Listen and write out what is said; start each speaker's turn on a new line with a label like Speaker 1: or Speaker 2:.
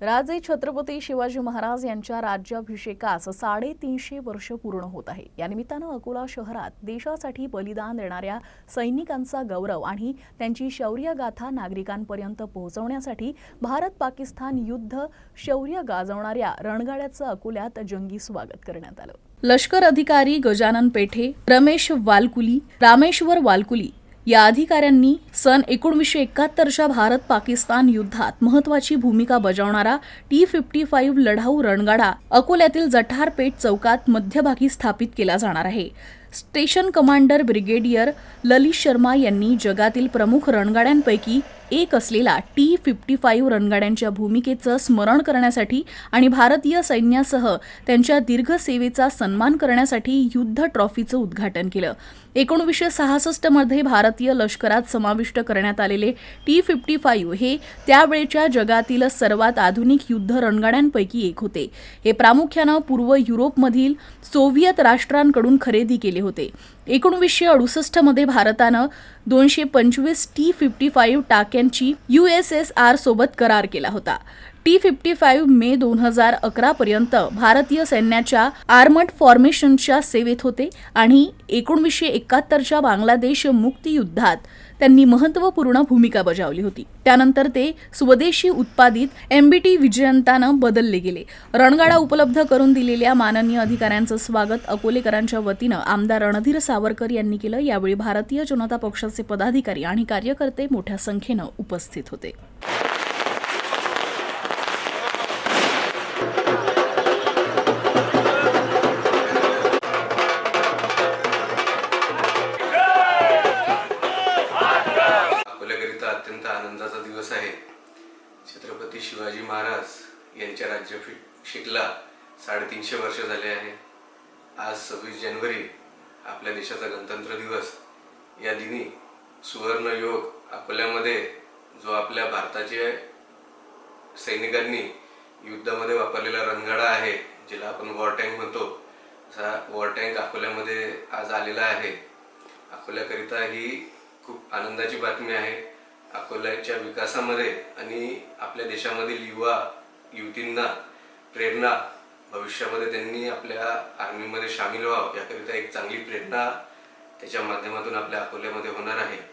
Speaker 1: राजे छत्रपती शिवाजी महाराज यांच्या राज्याभिषेकास साडेतीनशे वर्ष पूर्ण होत आहे. या निमित्तानं अकोला शहरात देशासाठी बलिदान देणाऱ्या सैनिकांचा गौरव आणि त्यांची शौर्यगाथा नागरिकांपर्यंत पोहोचवण्यासाठी भारत पाकिस्तान युद्ध शौर्य गाजवणाऱ्या रणगाड्याचं अकोल्यात जंगी स्वागत करण्यात आलं. लष्कर अधिकारी गजानन पेठे रमेश वालकुली रामेश्वर वालकुली या अधिकाऱ्यांनी सन एकोणीसशे एकाहत्तरच्या भारत पाकिस्तान युद्धात महत्वाची भूमिका बजावणारा टी फिफ्टी फाईव्ह लढाऊ रणगाडा अकोल्यातील जठारपेठ चौकात मध्यभागी स्थापित केला जाणार आहे. Station commander brigadier Lalit Sharma यांनी जगातील प्रमुख रणगाड्यांपैकी एक असलेला टी फिफ्टी फाईव्ह रणगाड्यांच्या भूमिकेचं स्मरण करण्यासाठी आणि भारतीय सैन्यासह त्यांच्या दीर्घ सेवेचा सन्मान करण्यासाठी युद्ध ट्रॉफीचं उद्घाटन केलं. एकोणीसशे सहासष्टमध्ये भारतीय लष्करात समाविष्ट करण्यात आलेले टी फिफ्टी फाईव्ह हे त्यावेळच्या जगातील सर्वात आधुनिक युद्ध रणगाड्यांपैकी एक होते. हे प्रामुख्यानं पूर्व युरोपमधील सोव्हिएत राष्ट्रांकडून खरेदी केले होते. एकोणवीसशे अडुसष्टमध्ये भारतानं दोनशे पंचवीस टी फिफ्टी फाईव्ह टाक्यांची यू एस एस आर सोबत करार केला होता. टी फिफ्टी फाईव्ह मे दोन हजार अकरापर्यंत भारतीय सैन्याच्या आर्मड फॉर्मेशनच्या सेवेत होते आणि एकोणीसशे एकाहत्तरच्या बांगलादेश मुक्तियुद्धात त्यांनी महत्त्वपूर्ण भूमिका बजावली होती. त्यानंतर ते स्वदेशी उत्पादित एमबीटी विजयंतानं बदलले गेले. रणगाडा उपलब्ध करून दिलेल्या माननीय अधिकाऱ्यांचं स्वागत अकोलेकरांच्या वतीनं आमदार रणधीर सावरकर यांनी केलं. यावेळी भारतीय जनता पक्षाचे पदाधिकारी आणि कार्यकर्ते मोठ्या संख्येनं उपस्थित होते.
Speaker 2: दिवस आहे छत्रपती शिवाजी महाराज यांच्या राज्याभिषेकला साडेतीनशे वर्ष झाले आहे. आज सव्वीस जानेवारी आपल्या देशाचा गणतंत्र दिवस. या दिनी सुवर्ण योग अकोल्यामध्ये जो आपल्या भारताचे सैनिकांनी युद्धामध्ये वापरलेला रणगाडा आहे ज्याला आपण वॉर टँक म्हणतो असा वॉर टँक अकोल्यामध्ये आज आलेला आहे. अकोल्याकरिता ही खूप आनंदाची बातमी आहे. अकोल्याच्या विकासामध्ये आणि आपल्या देशामधील युवा युवतींना प्रेरणा भविष्यामध्ये त्यांनी आपल्या आर्मीमध्ये सामील व्हावं याकरिता एक चांगली प्रेरणा त्याच्या माध्यमातून आपल्या अकोल्यामध्ये होणार आहे.